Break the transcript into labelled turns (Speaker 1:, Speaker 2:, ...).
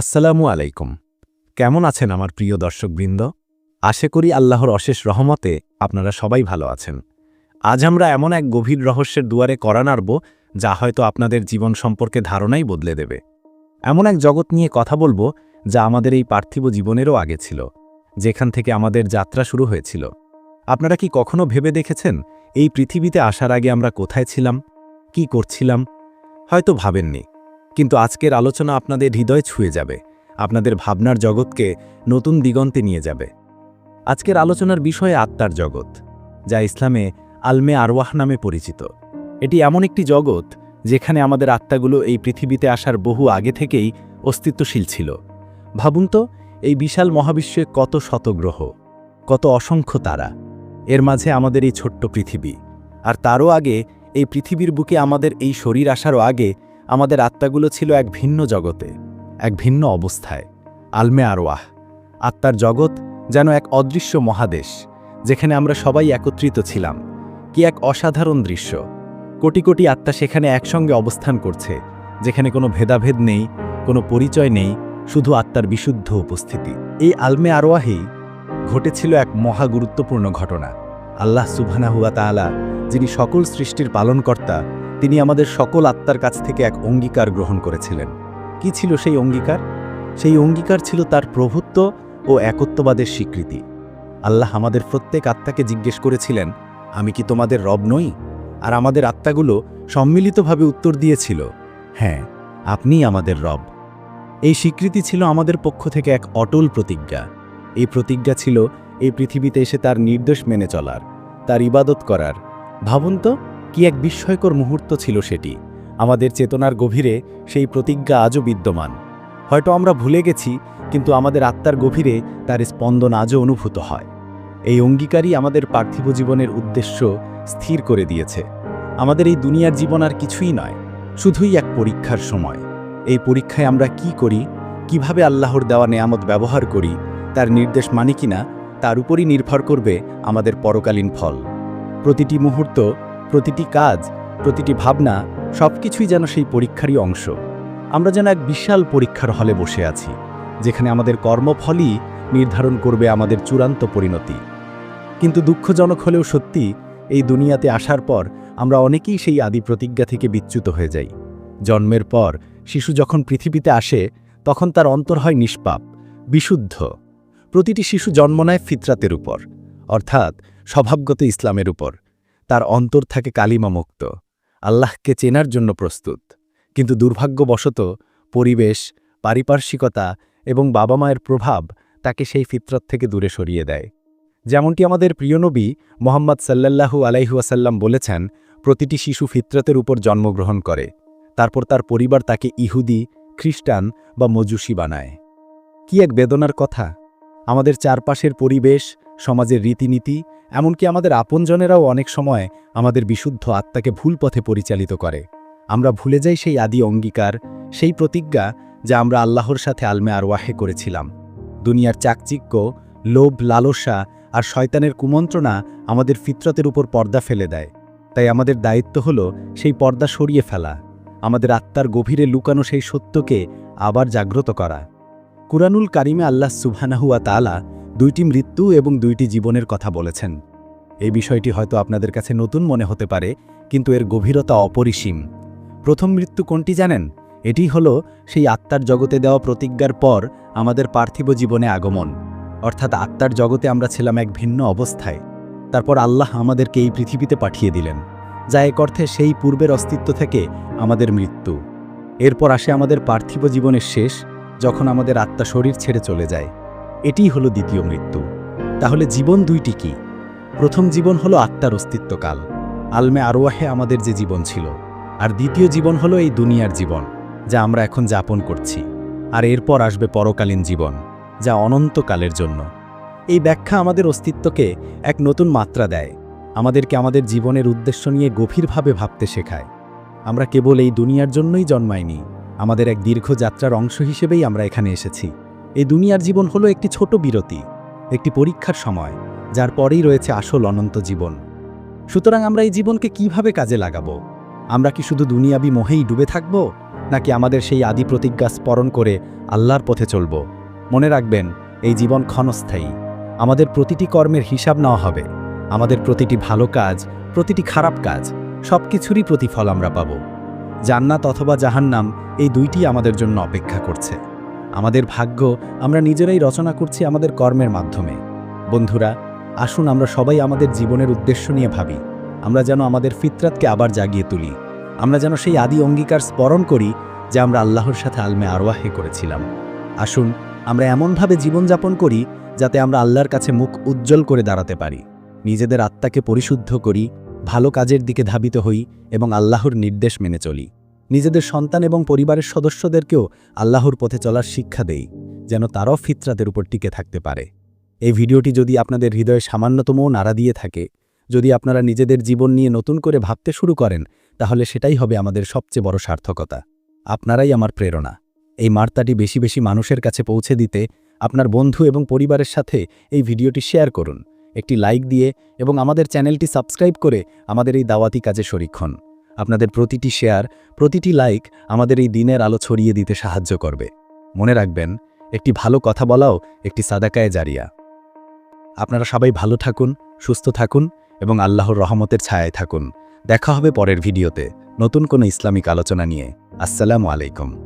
Speaker 1: আসসালামু আলাইকুম। কেমন আছেন আমার প্রিয় দর্শকবৃন্দ? আশা করি আল্লাহর অশেষ রহমতে আপনারা সবাই ভালো আছেন। আজ আমরা এমন এক গভীর রহস্যের দুয়ারে করা নাড়ব, যা হয়তো আপনাদের জীবন সম্পর্কে ধারণাই বদলে দেবে। এমন এক জগৎ নিয়ে কথা বলব, যা আমাদের এই পার্থিব জীবনেরও আগে ছিল, যেখান থেকে আমাদের যাত্রা শুরু হয়েছিল। আপনারা কি কখনো ভেবে দেখেছেন, এই পৃথিবীতে আসার আগে আমরা কোথায় ছিলাম, কি করছিলাম? হয়তো ভাবেননি। কিন্তু আজকের আলোচনা আপনাদের হৃদয় ছুঁয়ে যাবে, আপনাদের ভাবনার জগৎকে নতুন দিগন্তে নিয়ে যাবে। আজকের আলোচনার বিষয়ে আত্মার জগৎ, যা ইসলামে আলমে আরওয়াহ নামে পরিচিত। এটি এমন একটি জগৎ যেখানে আমাদের আত্মাগুলো এই পৃথিবীতে আসার বহু আগে থেকেই অস্তিত্বশীল ছিল। ভাবুন তো, এই বিশাল মহাবিশ্বে কত শত গ্রহ কত অসংখ্য তারা, এর মাঝে আমাদের এই ছোট্ট পৃথিবী। আর তারও আগে, এই পৃথিবীর বুকে আমাদের এই শরীর আসারও আগে আমাদের আত্মাগুলো ছিল এক ভিন্ন জগতে, এক ভিন্ন অবস্থায়। আলমে আরওয়াহ, আত্মার জগৎ যেন এক অদৃশ্য মহাদেশ, যেখানে আমরা সবাই একত্রিত ছিলাম, কি এক অসাধারণ দৃশ্য। কোটি কোটি আত্মা সেখানে একসঙ্গে অবস্থান করছে, যেখানে কোনো ভেদাভেদ নেই, কোনো পরিচয় নেই, শুধু আত্মার বিশুদ্ধ উপস্থিতি। এই আলমে আরওয়াহেই ঘটেছিল এক মহা গুরুত্বপূর্ণ ঘটনা। আল্লাহ সুবহানাহুয়া তাআলা, যিনি সকল সৃষ্টির পালনকর্তা তিনি আমাদের সকল আত্মার কাছ থেকে এক অঙ্গীকার গ্রহণ করেছিলেন। কি ছিল সেই অঙ্গীকার? সেই অঙ্গীকার ছিল তার প্রভুত্ব ও একত্ববাদের স্বীকৃতি। আল্লাহ আমাদের প্রত্যেক আত্মাকে জিজ্ঞেস করেছিলেন, আমি কি তোমাদের রব নই? আর আমাদের আত্মাগুলো সম্মিলিতভাবে উত্তর দিয়েছিল হ্যাঁ আপনিই আমাদের রব। এই স্বীকৃতি ছিল আমাদের পক্ষ থেকে এক অটল প্রতিজ্ঞা। এই প্রতিজ্ঞা ছিল, এই পৃথিবীতে এসে তার নির্দেশ মেনে চলার, তার ইবাদত করার। ভাবুন তো কি এক বিস্ময়কর মুহূর্ত ছিল সেটি। আমাদের চেতনার গভীরে সেই প্রতিজ্ঞা আজও বিদ্যমান। হয়তো আমরা ভুলে গেছি, কিন্তু আমাদের আত্মার গভীরে তার স্পন্দন আজও অনুভূত হয়। এই অঙ্গীকারই আমাদের পার্থিব জীবনের উদ্দেশ্য স্থির করে দিয়েছে। আমাদের এই দুনিয়ার জীবন আর কিছুই নয়, শুধুই এক পরীক্ষার সময়। এই পরীক্ষায় আমরা কি করি, কীভাবে আল্লাহর দেওয়া নেয়ামত ব্যবহার করি, তার নির্দেশ মানি কিনা তার উপরই নির্ভর করবে আমাদের পরকালীন ফল। প্রতিটি মুহূর্ত প্রতিটি কাজ, প্রতিটি ভাবনা সবকিছুই যেন সেই পরীক্ষারই অংশ। আমরা যেন এক বিশাল পরীক্ষার হলে বসে আছি, যেখানে আমাদের কর্মফলই নির্ধারণ করবে আমাদের চূড়ান্ত পরিণতি। কিন্তু দুঃখজনক হলেও সত্যি, এই দুনিয়াতে আসার পর আমরা অনেকেই সেই আদি প্রতিজ্ঞা থেকে বিচ্যুত হয়ে যাই। জন্মের পর শিশু যখন পৃথিবীতে আসে, তখন তার অন্তর হয় নিষ্পাপ, বিশুদ্ধ। প্রতিটি শিশু জন্ম নেয় ফিতরাতের উপর, অর্থাৎ স্বভাবগত ইসলামের উপর। তার অন্তর থাকে কালিমামুক্ত আল্লাহকে চেনার জন্য প্রস্তুত। কিন্তু দুর্ভাগ্যবশত পরিবেশ, পারিপার্শ্বিকতা এবং বাবা মায়ের প্রভাব তাকে সেই ফিতরত থেকে দূরে সরিয়ে দেয়। যেমনটি আমাদের প্রিয় নবী মোহাম্মদ সাল্লাল্লাহু আলাইহুয়াসাল্লাম বলেছেন, প্রতিটি শিশু ফিতরতের উপর জন্মগ্রহণ করে। তারপর তার পরিবার তাকে ইহুদি, খ্রিস্টান বা মজুসি বানায়। কি এক বেদনার কথা! আমাদের চারপাশের পরিবেশ সমাজের রীতিনীতি, এমনকি আমাদের আপনজনেরাও অনেক সময় আমাদের বিশুদ্ধ আত্মাকে ভুল পথে পরিচালিত করে। আমরা ভুলে যাই সেই আদি অঙ্গীকার, সেই প্রতিজ্ঞা যা আমরা আল্লাহর সাথে আলমে আরওয়াহে করেছিলাম। দুনিয়ার চাকচিক্য, লোভ, লালসা আর শয়তানের কুমন্ত্রণা আমাদের ফিতরতের উপর পর্দা ফেলে দেয়। তাই আমাদের দায়িত্ব হল সেই পর্দা সরিয়ে ফেলা, আমাদের আত্মার গভীরে লুকানো সেই সত্যকে আবার জাগ্রত করা। কুরানুল কারিমে আল্লাহ সুবহানাহুয়া তালা দুইটি মৃত্যু এবং দুইটি জীবনের কথা বলেছেন। এই বিষয়টি হয়তো আপনাদের কাছে নতুন মনে হতে পারে, কিন্তু এর গভীরতা অপরিসীম। প্রথম মৃত্যু কোনটি জানেন? এটি হল সেই আত্মার জগতে দেওয়া প্রতিজ্ঞার পর আমাদের পার্থিব জীবনে আগমন। অর্থাৎ আত্মার জগতে আমরা ছিলাম এক ভিন্ন অবস্থায়। তারপর আল্লাহ আমাদেরকে এই পৃথিবীতে পাঠিয়ে দিলেন, যা এক অর্থে সেই পূর্বের অস্তিত্ব থেকে আমাদের মৃত্যু। এরপর আসে আমাদের পার্থিব জীবনের শেষ, যখন আমাদের আত্মা শরীর ছেড়ে চলে যায়। এটিই হলো দ্বিতীয় মৃত্যু। তাহলে জীবন দুইটি কি? প্রথম জীবন হলো আত্মার অস্তিত্বকাল। আলমে আরোয়াহে আমাদের যে জীবন ছিল। আর দ্বিতীয় জীবন হলো এই দুনিয়ার জীবন, যা আমরা এখন যাপন করছি। আর এরপর আসবে পরকালীন জীবন, যা অনন্তকালের জন্য। এই ব্যাখ্যা আমাদের অস্তিত্বকে এক নতুন মাত্রা দেয়। আমাদেরকে আমাদের জীবনের উদ্দেশ্য নিয়ে গভীরভাবে ভাবতে শেখায়। আমরা কেবল এই দুনিয়ার জন্যই জন্মাইনি, আমাদের এক দীর্ঘ যাত্রার অংশ হিসেবেই আমরা এখানে এসেছি। এই দুনিয়ার জীবন হলো একটি ছোট বিরতি, একটি পরীক্ষার সময়, যার পরেই রয়েছে আসল অনন্ত জীবন। সুতরাং আমরা এই জীবনকে কীভাবে কাজে লাগাবো? আমরা কি শুধু দুনিয়াবি মোহেই ডুবে থাকব, নাকি আমাদের সেই আদি প্রতিজ্ঞা স্মরণ করে আল্লাহর পথে চলব? মনে রাখবেন, এই জীবন ক্ষণস্থায়ী। আমাদের প্রতিটি কর্মের হিসাব নেওয়া হবে। আমাদের প্রতিটি ভালো কাজ, প্রতিটি খারাপ কাজ সব কিছুরই প্রতিফল আমরা পাব। জান্নাত অথবা জাহান্নাম এই দুইটি আমাদের জন্য অপেক্ষা করছে। আমাদের ভাগ্য, আমরা নিজেরাই রচনা করছি আমাদের কর্মের মাধ্যমে। বন্ধুরা, আসুন আমরা সবাই আমাদের জীবনের উদ্দেশ্য নিয়ে ভাবি। আমরা যেন আমাদের ফিতরাতকে আবার জাগিয়ে তুলি। আমরা যেন সেই আদি অঙ্গীকার স্মরণ করি যে আমরা আল্লাহর সাথে আলমে আরওয়াহে করেছিলাম। আসুন, আমরা এমনভাবে জীবনযাপন করি যাতে আমরা আল্লাহর কাছে মুখ উজ্জ্বল করে দাঁড়াতে পারি। নিজেদের আত্মাকে পরিশুদ্ধ করি, ভালো কাজের দিকে ধাবিত হই এবং আল্লাহর নির্দেশ মেনে চলি। নিজেদের সন্তান এবং পরিবারের সদস্যদেরকেও আল্লাহর পথে চলার শিক্ষা দেই, যেন তারাও ফিতরাতের উপর টিকে থাকতে পারে। এই ভিডিওটি যদি আপনাদের হৃদয়ে সামান্যতমও নাড়া দিয়ে থাকে, যদি আপনারা নিজেদের জীবন নিয়ে নতুন করে ভাবতে শুরু করেন, তাহলে সেটাই হবে আমাদের সবচেয়ে বড় সার্থকতা। আপনারাই আমার প্রেরণা। এই বার্তাটি বেশি বেশি মানুষের কাছে পৌঁছে দিতে আপনার বন্ধু এবং পরিবারের সাথে এই ভিডিওটি শেয়ার করুন, একটি লাইক দিয়ে এবং আমাদের চ্যানেলটি সাবস্ক্রাইব করে আমাদের এই দাওয়াতি কাজে শরিক আপনাদের প্রতিটি শেয়ার, প্রতিটি লাইক আমাদের এই দিনের আলো ছড়িয়ে দিতে সাহায্য করবে। মনে রাখবেন, একটি ভালো কথা বলাও একটি সাদাকায় জারিয়া। আপনারা সবাই ভালো থাকুন, সুস্থ থাকুন এবং আল্লাহর রহমতের ছায়ায় থাকুন। দেখা হবে পরের ভিডিওতে নতুন কোনো ইসলামিক আলোচনা নিয়ে। আসসালামু আলাইকুম।